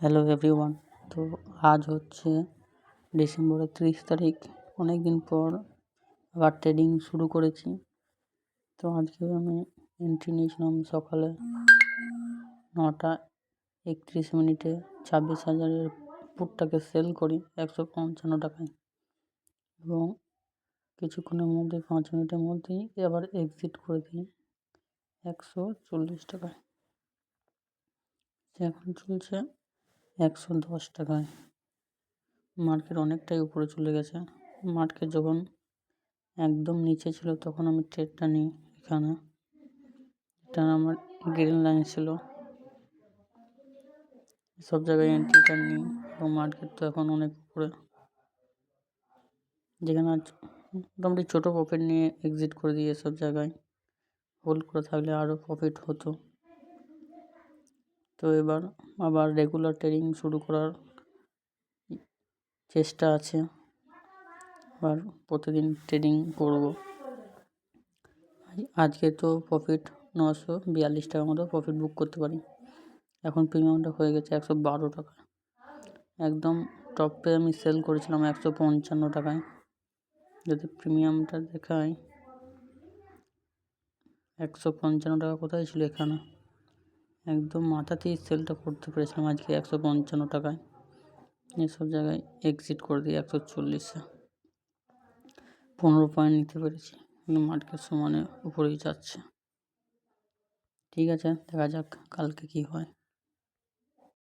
Hello everyone তো আজ হচ্ছে ডিসেম্বরের ত্রিশ তারিখ। অনেক দিন পর আবার ট্রেডিং শুরু করেছি। তো আজকে আমি এন্ট্রি নিয়েছিলাম সকালে নটা একত্রিশ মিনিটে ছাব্বিশ হাজারের পুটটাকে সেল করি একশো পঞ্চান্ন টাকায়। এবং কিছুক্ষণের মধ্যে, পাঁচ মিনিটের মধ্যেই আবার এক্সিট করে দিই একশো চল্লিশ টাকায়। এখন চলছে একশো দশ টাকায়। মার্কেট অনেকটাই উপরে চলে গেছে। মার্কেট যখন একদম নিচে ছিল, তখন আমি ট্রেডটা নিই এখানে। এটা আমার গ্রিন লাইন ছিল। সব জায়গায় এন্ট্রিটা নিই এবং মার্কেট তো এখন অনেক উপরে। যেখানে মোটামুটি ছোটো প্রফিট নিয়ে এক্সিট করে দিই এসব জায়গায়। হোল্ড করে থাকলে আরও প্রফিট হতো। তো এবার আবার রেগুলার ট্রেডিং শুরু করার চেষ্টা আছে। আবার প্রতিদিন ট্রেনিং করব। আজকে তো প্রফিট নশো বিয়াল্লিশ টাকার মতো প্রফিট বুক করতে পারি। এখন প্রিমিয়ামটা হয়ে গেছে একশো বারো টাকা। একদম টপে আমি সেল করেছিলাম একশো পঞ্চান্ন টাকায়। যদি প্রিমিয়ামটা দেখায় একশো পঞ্চান্ন টাকা কোথায় ছিল এখানে? একদম মাথাতেই সেলটা করতে পেরেছিলাম আজকে একশো পঞ্চান্ন টাকায়। এসব জায়গায় এক্সিট করে দিই একশো চল্লিশে। পনেরো পয়েন্ট নিতে পেরেছি। মার্কেট সমানে উপরেই যাচ্ছে। ঠিক আছে, দেখা যাক কালকে কি হয়।